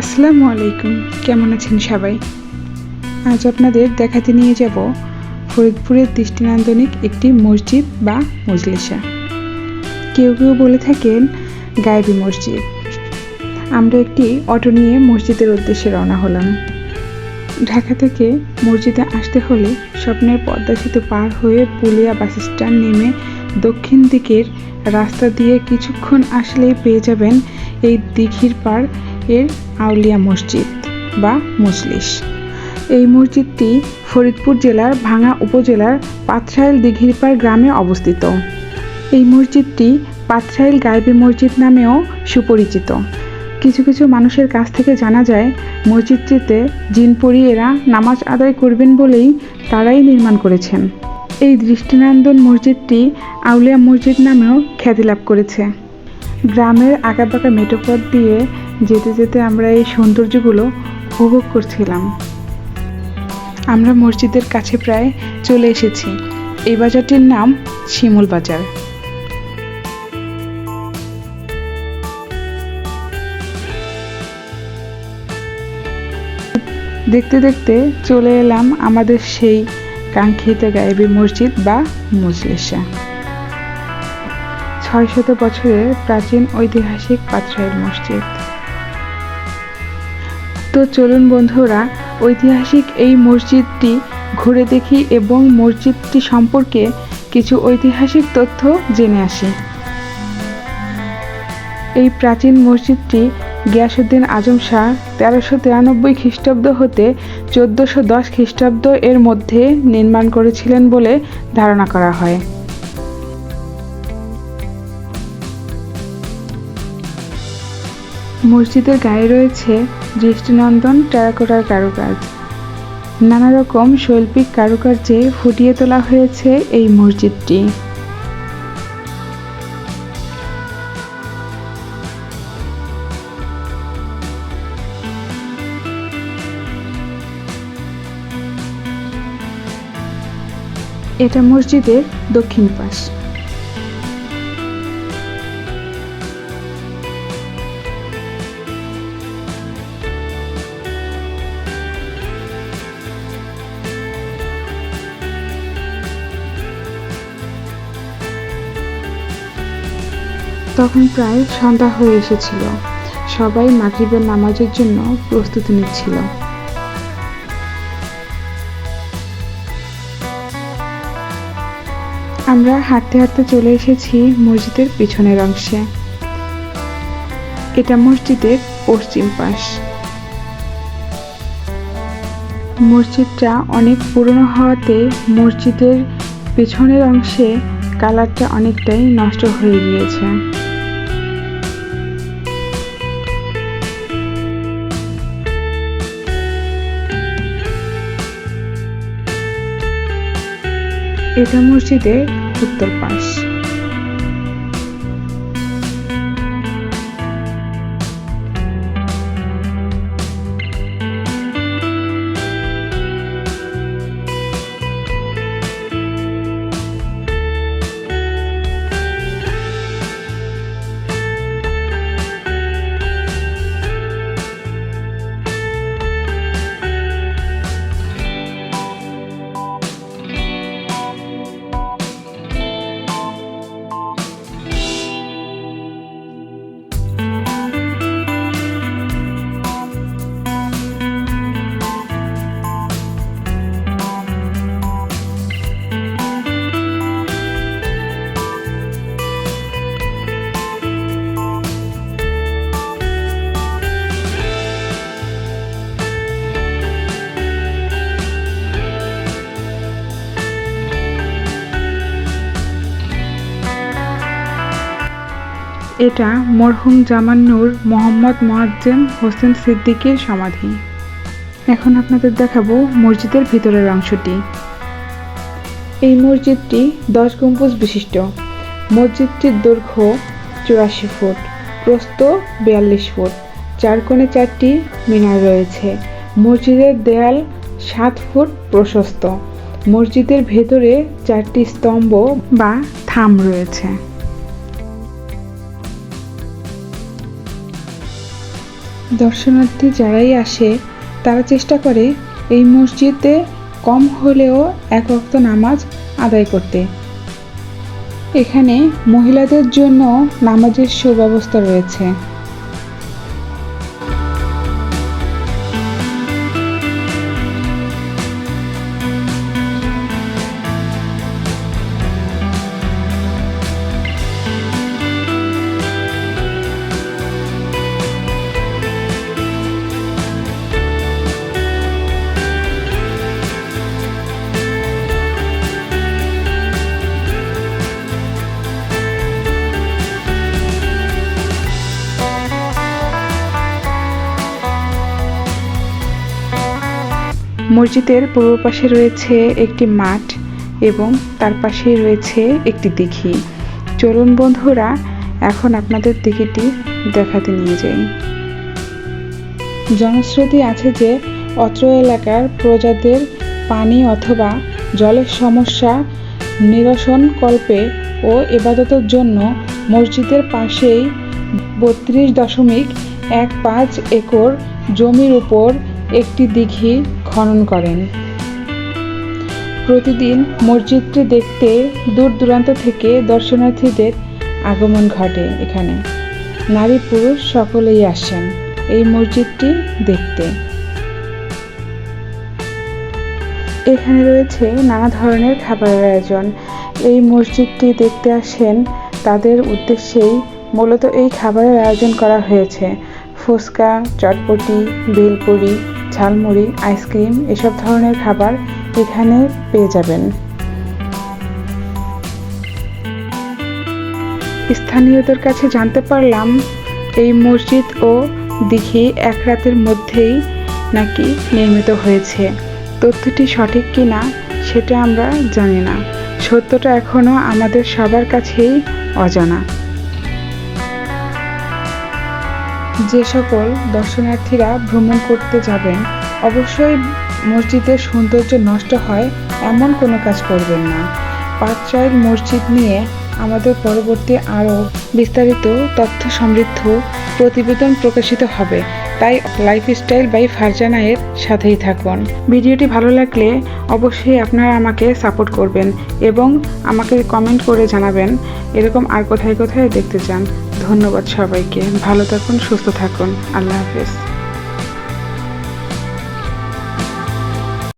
আসসালামু আলাইকুম। কেমন আছেন সবাই? আজ আপনাদের দেখাতে নিয়ে যাব ফরিদপুরের দৃষ্টিনান্দনিক একটি মসজিদ বা মজলিসা। কেউ কেউ বলে থাকেন গায়েবী মসজিদ। আমরা একটি অটো নিয়ে মসজিদের উদ্দেশ্যে রওনা হলাম। ঢাকা থেকে মসজিদে আসতে হলে স্বপ্নের পদ্মা সেতু পার হয়ে পুলিয়া বাস স্ট্যান্ড নেমে দক্ষিণ দিকের রাস্তা দিয়ে কিছুক্ষণ আসলেই পেয়ে যাবেন এই দিঘির পাড় এর আউলিয়া মসজিদ বা মজলিস। এই মসজিদটি ফরিদপুর জেলার ভাঙা উপজেলার পাথরাইল দিঘিরপাড় গ্রামে অবস্থিত। এই মসজিদটি পাথরাইল গায়েবী মসজিদ নামেও সুপরিচিত। কিছু কিছু মানুষের কাছ থেকে জানা যায়, মসজিদটিতে জিনপরি এরা নামাজ আদায় করবেন বলেই তারাই নির্মাণ করেছেন। এই দৃষ্টিনন্দন মসজিদটি আউলিয়া মসজিদ নামেও খ্যাতি লাভ করেছে। গ্রামের আঁকাবাঁকা মেঠোপথ দিয়ে যেতে যেতে আমরা এই সৌন্দর্যগুলো উপভোগ করছিলাম। আমরা মসজিদের কাছে প্রায় চলে এসেছি। এই বাজারটির নাম শিমুল বাজার। দেখতে দেখতে চলে এলাম আমাদের সেই কাঙ্ক্ষিত গায়েবী মসজিদ বা মজলিসা। ছয় শত বছরের প্রাচীন ঐতিহাসিক পাথরাইল মসজিদ। তো চলুন বন্ধুরা, ঐতিহাসিক এই মসজিদটি ঘুরে দেখি এবং মসজিদটি সম্পর্কে কিছু ঐতিহাসিক তথ্য জেনে আসি। এই প্রাচীন মসজিদটি গিয়াসুদ্দিন আজম শাহ তেরোশো তিরানব্বই খ্রিস্টাব্দ হতে চোদ্দোশো দশ খ্রিস্টাব্দ এর মধ্যে নির্মাণ করেছিলেন বলে ধারণা করা হয়। মসজিদের গায়ে রয়েছে দৃষ্টিনন্দন টেরাকোটার কারুকাজ। নানা রকম শৈল্পিক কারুকার্যে ফুটিয়ে তোলা হয়েছে এই মসজিদটি। এটা মসজিদের দক্ষিণ পাশ। তখন প্রায় সন্ধ্যা হয়ে এসেছিল। সবাই মাগরিবের নামাজের জন্য প্রস্তুতি নিচ্ছিল। আমরা হাঁটতে হাঁটতে চলে এসেছি মসজিদের পিছনের অংশে। এটা মসজিদের পশ্চিম পাশ। মসজিদটা অনেক পুরনো হওয়াতে মসজিদের পেছনের অংশে কালারটা অনেকটাই নষ্ট হয়ে গিয়েছে। এটা মসজিদের উত্তর পাশ। এটা মরহুম জামান্নুর মোহাম্মদ মোয়াজ্জেম হোসেন সিদ্দিকের সমাধি। এখন আপনাদের দেখাবো মসজিদের ভিতরের অংশটি। এই মসজিদটি দশ গম্বুজ বিশিষ্ট। মসজিদটির দৈর্ঘ্য চুরাশি ফুট, প্রস্থ বিয়াল্লিশ ফুট, চার কোণে চারটি মিনার রয়েছে। মসজিদের দেয়াল সাত ফুট প্রশস্ত। মসজিদের ভেতরে চারটি স্তম্ভ বা থাম রয়েছে। দর্শনার্থী যারাই আসে, তারা চেষ্টা করে এই মসজিদে কম হলেও এক রক্ত নামাজ আদায় করতে। এখানে মহিলাদের জন্য নামাজের সুব্যবস্থা রয়েছে। মসজিদের পূর্ব পাশে রয়েছে একটি মাঠ এবং তার পাশেই রয়েছে একটি দিঘি। চলুন বন্ধুরা, এখন আপনাদের দিঘিটি দেখাতে নিয়ে যাই। জনশ্রুতি আছে যে, অত্র এলাকার প্রজাদের পানি অথবা জলের সমস্যা নিরসন কল্পে ও এবাদতের জন্য মসজিদের পাশেই বত্রিশ দশমিক এক পাঁচ একর জমির উপর একটি দিঘি খনন করেন। প্রতিদিন মসজিদটি দেখতে দূর দূরান্ত থেকে দর্শনার্থীদের আগমন ঘটে এখানে। নারী পুরুষ সকলেই আসেন এই মসজিদটি দেখতে। এখানে রয়েছে নানা ধরনের খাবারের আয়োজন। এই মসজিদটি দেখতে আসেন তাদের উদ্দেশ্যেই মূলত এই খাবারের আয়োজন করা হয়েছে। ফুচকা, চটপটি, বেলপুরি ঝালমুড়ি, আইসক্রিম, এসব ধরনের খাবার এখানে পেয়ে যাবেন। স্থানীয়দের কাছে জানতে পারলাম, এই মসজিদ ও দিঘি এক রাতের মধ্যেই নাকি নির্মিত হয়েছে। তথ্যটি সঠিক কি না সেটা আমরা জানি না। সত্যটা এখনও আমাদের সবার কাছেই অজানা। যে সকল দর্শনার্থীরা ভ্রমণ করতে যাবেন, অবশ্যই মসজিদের সৌন্দর্য নষ্ট হয় এমন কোনো কাজ করবেন না। পাঁচরাইল মসজিদ নিয়ে আমাদের পরবর্তী আরও বিস্তারিত তথ্য সমৃদ্ধ প্রতিবেদন প্রকাশিত হবে। তাই লাইফস্টাইল বাই ফারজানায়ের সাথেই থাকুন। ভিডিওটি ভালো লাগলে অবশ্যই আপনারা আমাকে সাপোর্ট করবেন এবং আমাকে কমেন্ট করে জানাবেন এরকম আর কোথায় কোথায় দেখতে চান। ধন্যবাদ সবাইকে। ভালো থাকুন, সুস্থ থাকুন। আল্লাহ হাফেজ।